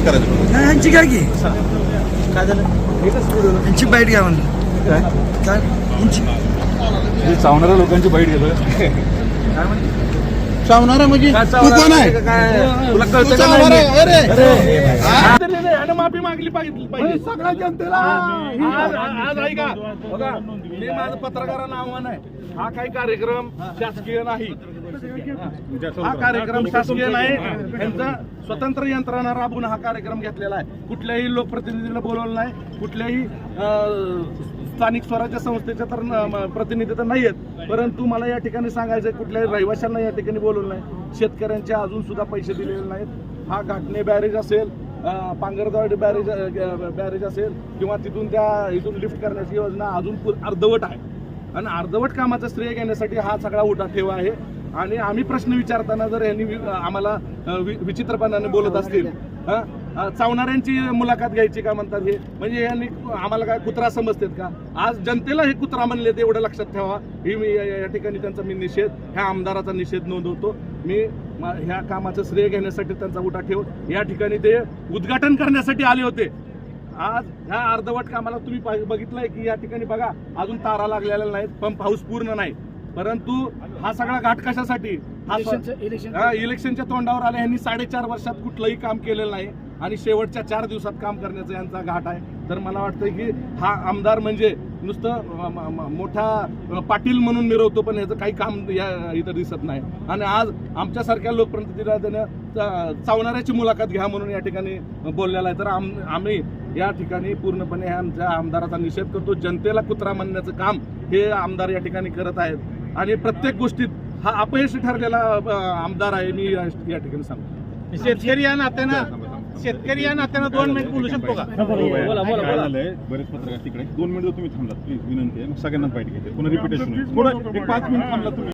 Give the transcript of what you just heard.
विरोध करायचा नाही यांची काय की. काय झालं? यांची बाईट घ्या म्हणलं. काय? काय? यांची हे चावणाऱ्या लोकांची बाईट घेतोय. चावणारा म्हणजे तू कोण आहे? तुला तू कळतं का चावणारा नाही? आहे? अरे! आणि माफी मागली पाहिजे पाहिजे. सगळ्या जनतेला! आज आज ऐका. बघा मी माझं पत्रकारांना आव्हान आहे. हा काही कार्यक्रम शासकीय नाही. हा कार्यक्रम शासकीय नाही. यांचा स्वतंत्र यंत्रणा राबवून हा कार्यक्रम घेतलेला आहे. कुठल्याही लोकप्रतिनिधीला बोलवलं नाही. कुठल्याही अं, स्थानिक स्वराज्य संस्थेचे तर प्रतिनिधी तर नाही आहेत परंतु मला या ठिकाणी सांगायचं आहे, कुठल्याही रहिवाशांना या ठिकाणी बोलवलं नाही. शेतकऱ्यांचे अजून सुद्धा पैसे दिलेले नाहीत. हा घाटणे बॅरेज असेल अं, बॅरेज बॅरेज असेल किंवा तिथून त्या इथून लिफ्ट करण्याची योजना अजून पु- अर्धवट आहे. आणि अर्धवट कामाचं श्रेय घेण्यासाठी हा सगळा उठाठेवा आहे. आणि आम्ही प्रश्न विचारताना जर यांनी वि- आम्हाला वि- विचित्रपणाने बोलत असतील हं? चावणाऱ्यांची मुलाखत घ्यायची का म्हणतात हे? म्हणजे यांनी आम्हाला काय कुत्रा समजतात का? आज जनतेला हे कुत्रा म्हणले ते एवढं लक्षात ठेवा. ही मी या ठिकाणी त्यांचा मी निषेध ह्या आमदाराचा निषेध नोंदवतो. मी ह्या कामाचं श्रेय घेण्यासाठी त्यांचा उठा ठेव या ठिकाणी ते उद्घाटन करण्यासाठी आले होते. आज ह्या अर्धवट कामाला तुम्ही बघितलंय की या ठिकाणी बघा अजून तारा लागलेल्या नाहीत पंप हाऊस पूर्ण नाही. परंतु हा सगळा घाट कशासाठी? हा, इलेक्शनच्या तोंडावर आले यांनी साडेचार वर्षात कुठलंही काम केलेलं नाही. आणि शेवटच्या चार दिवसात काम करण्याचा यांचा घाट आहे. तर मला वाटतं की हा आमदार म्हणजे नुसतं मोठा पाटील म्हणून मिरवतो पण याचं काही काम या इथं दिसत नाही. आणि आज आमच्यासारख्या लोकप्रतिनिधीला त्यानं चावणाऱ्याची मुलाखत घ्या म्हणून या ठिकाणी बोललेला आहे. तर आम आम्ही या ठिकाणी पूर्णपणे आमच्या आमदाराचा निषेध करतो. जनतेला कुत्रा म्हणण्याचं काम हे आमदार या ठिकाणी करत आहेत. आणि प्रत्येक गोष्टीत हा अपयशी ठरलेला आमदार आहे. मी या या ठिकाणी सांगतो. शेतकरी या नात्यानं शेतकरी या नात्यानं दोन मिनिट बोलू शकतो का? बोला बोला काय झालंय? बरेच पत्रकार तिकडे. दोन मिनिटं तुम्ही थांबलात प्लीज विनंती आहे. मग सगळ्यांना बाईट घ्यायची पुन्हा रिपिटेशन थोडं एक पाच मिनिट थांबला तुम्ही.